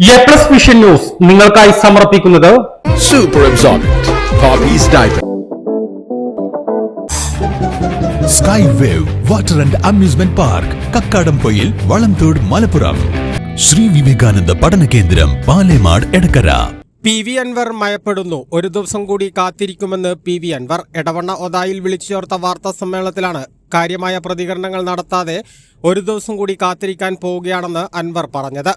A plus vision news നിങ്ങൾക്കായി സമർപ്പിക്കുന്നത് Super absorbent. Poppy's diaper. Sky wave water and amusement park Kakkadampoyil Valamthode Malappuram Shri Vivekananda പഠന കേന്ദ്രം Palemad Edakkara P V Anvar മയപ്പെടുന്നു ഒരു ദിവസം കൂടി കാത്തിരിക്കുമെന്ന് പി വി അൻവർ എടവണ്ണ ഒതായിൽ വിളിച്ചു ചേർത്ത വാർത്താ സമ്മേളനത്തിലാണ് കാര്യമായ പ്രതികരണങ്ങൾ നടത്താതെ ഒരു ദിവസം കൂടി കാത്തിരിക്കാൻ പോവുകയാണെന്ന് അൻവർ പറഞ്ഞത്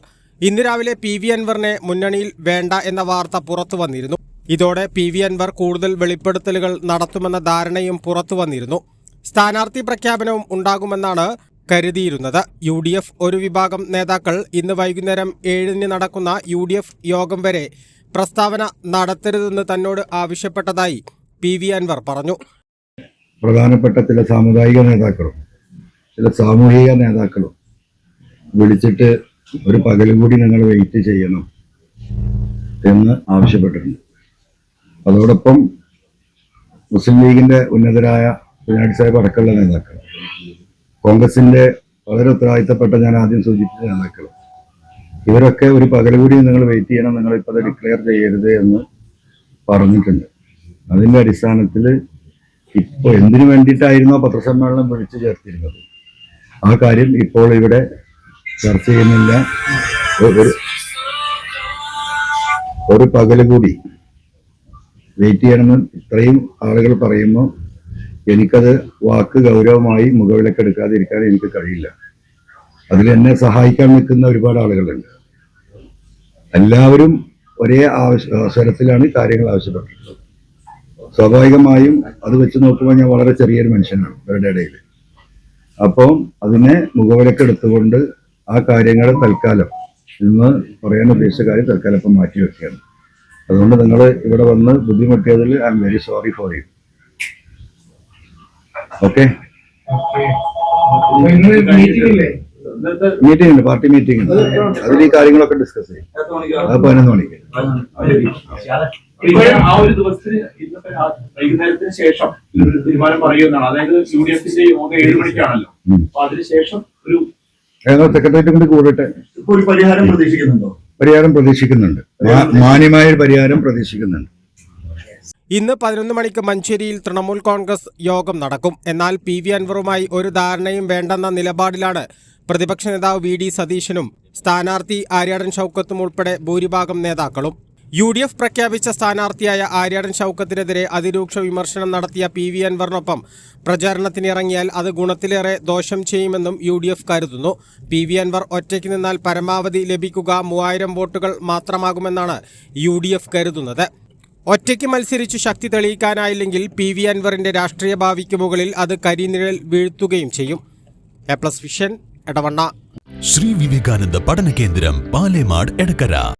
ഇന്ന് രാവിലെ പി വി അൻവറിനെ മുന്നണിയിൽ വേണ്ട എന്ന വാർത്ത പുറത്തു വന്നിരുന്നു. ഇതോടെ പി വി അൻവർ കൂടുതൽ വെളിപ്പെടുത്തലുകൾ നടത്തുമെന്ന ധാരണയും പുറത്തു വന്നിരുന്നു. സ്ഥാനാർത്ഥി പ്രഖ്യാപനവും ഉണ്ടാകുമെന്നാണ് കരുതിയിരുന്നത്. യു ഡി എഫ് ഒരു വിഭാഗം നേതാക്കൾ ഇന്ന് വൈകുന്നേരം ഏഴിന് നടക്കുന്ന യു ഡി എഫ് യോഗം വരെ പ്രസ്താവന നടത്തരുതെന്ന് തന്നോട് ആവശ്യപ്പെട്ടതായി പി വി അൻവർ പറഞ്ഞു. പ്രധാനപ്പെട്ട ചില സാമുദായിക നേതാക്കളും ചില സാമൂഹിക നേതാക്കളും വിളിച്ചിട്ട് ഒരു പകലും കൂടി നിങ്ങൾ വെയിറ്റ് ചെയ്യണം എന്ന് ആവശ്യപ്പെട്ടിട്ടുണ്ട്. അതോടൊപ്പം മുസ്ലിം ലീഗിന്റെ ഉന്നതരായ കുഞ്ഞാടി സാഹിബ് അടക്കമുള്ള നേതാക്കൾ കോൺഗ്രസിന്റെ വളരെ ഉത്തരവാദിത്തപ്പെട്ട ഞാൻ ആദ്യം സൂചിപ്പിച്ച നേതാക്കൾ ഇവരൊക്കെ ഒരു പകലുകൂടി കൂടി നിങ്ങൾ വെയിറ്റ് ചെയ്യണം നിങ്ങൾ ഇപ്പോൾ അത് ഡിക്ലെയർ ചെയ്യരുത് എന്ന് പറഞ്ഞിട്ടുണ്ട്. അതിന്റെ അടിസ്ഥാനത്തിൽ ഇപ്പോൾ എന്തിനു വേണ്ടിയിട്ടായിരുന്നോ പത്രസമ്മേളനം വിളിച്ചു ചേർത്തിരുന്നത്? ആ കാര്യം ഇപ്പോൾ ഇവിടെ ചർച്ച ചെയ്യുന്നില്ല. ഒരു ഒരു പകൽ കൂടി വെയിറ്റ് ചെയ്യണമെന്ന് ഇത്രയും ആളുകൾ പറയുമ്പോൾ എനിക്കത് വാക്ക് ഗൗരവമായി മുഖവിലക്കെടുക്കാതിരിക്കാൻ എനിക്ക് കഴിയില്ല. അതിൽ എന്നെ സഹായിക്കാൻ നിൽക്കുന്ന ഒരുപാട് ആളുകളുണ്ട്. എല്ലാവരും ഒരേ അവസരത്തിലാണ് കാര്യങ്ങൾ ആവശ്യപ്പെട്ടിട്ടുള്ളത്. സ്വാഭാവികമായും അത് വെച്ച് നോക്കുമ്പോൾ ഞാൻ വളരെ ചെറിയൊരു മനുഷ്യനാണ് ഇവരുടെ ഇടയിൽ. അപ്പം അതിനെ മുഖവിലക്കെടുത്തുകൊണ്ട് ആ കാര്യങ്ങൾ തൽക്കാലം. ഇന്ന് പറയാൻ ഉദ്ദേശിച്ച കാര്യം തൽക്കാലം ഇപ്പം മാറ്റി വെക്കുകയാണ്. അതുകൊണ്ട് നിങ്ങൾ ഇവിടെ വന്ന് ബുദ്ധിമുട്ടിയതിൽ I'm very sorry for you. Okay? Meeting ഉണ്ട് പാർട്ടി മീറ്റിംഗ് ഉണ്ട്. അതിൽ ഈ കാര്യങ്ങളൊക്കെ ഡിസ്കസ് ചെയ്യും. അത് പതിനൊന്ന് മണിക്ക്. ആ ഒരു ദിവസത്തിന് ഇന്നത്തെ വൈകുന്നേരത്തിന് ശേഷം ഒരു തീരുമാനം പറയുന്നതാണ്. അതായത് യു ഡി എഫിന്റെ യോഗം ഏഴ് മണിക്കാണല്ലോ. അപ്പൊ അതിനുശേഷം ഒരു സെക്രട്ടേറിയറ്റ് കൊണ്ട് കൂടട്ടെ? ഒരു പരിഹാരം പ്രതീക്ഷിക്കുന്നുണ്ടോ? പരിഹാരം പ്രതീക്ഷിക്കുന്നുണ്ട്. മാന്യമായ ഒരു പരിഹാരം പ്രതീക്ഷിക്കുന്നുണ്ട്. ഇന്ന് പതിനൊന്ന് മണിക്ക് മഞ്ചേരിയിൽ തൃണമൂൽ കോൺഗ്രസ് യോഗം നടക്കും. എന്നാൽ പി വി അൻവറുമായി ഒരു ധാരണയും വേണ്ടെന്ന നിലപാടിലാണ് പ്രതിപക്ഷ നേതാവ് വി ഡി സതീശനും. സ്ഥാനാർത്ഥി ആര്യാടൻ ഷൗക്കത്തും ഉൾപ്പെടെ ഭൂരിഭാഗം നേതാക്കളും. യു ഡി എഫ് പ്രഖ്യാപിച്ച സ്ഥാനാർത്ഥിയായ ആര്യാടൻ ഷൗക്കത്തിനെതിരെ അതിരൂക്ഷ വിമർശനം നടത്തിയ പി വി അൻവറിനൊപ്പം പ്രചാരണത്തിനിറങ്ങിയാൽ അത് ഗുണത്തിലേറെ ദോഷം ചെയ്യുമെന്നും യു ഡി എഫ് കരുതുന്നു. പി വി അൻവർ ഒറ്റയ്ക്ക് നിന്നാൽ പരമാവധി ലഭിക്കുക മൂവായിരം വോട്ടുകൾ മാത്രമാകുമെന്നാണ് യു ഡി എഫ് കരുതുന്നത്. ഒറ്റയ്ക്ക് മത്സരിച്ച് ശക്തി തെളിയിക്കാനായില്ലെങ്കിൽ പി വി അൻവറിന്റെ രാഷ്ട്രീയ ഭാവിക്ക് മുകളിൽ അത് കരിനിഴൽ വീഴ്ത്തുകയും ചെയ്യും. A plus vision Shri Vivekananda പഠന കേന്ദ്രം പാലേമാട് എടക്കര.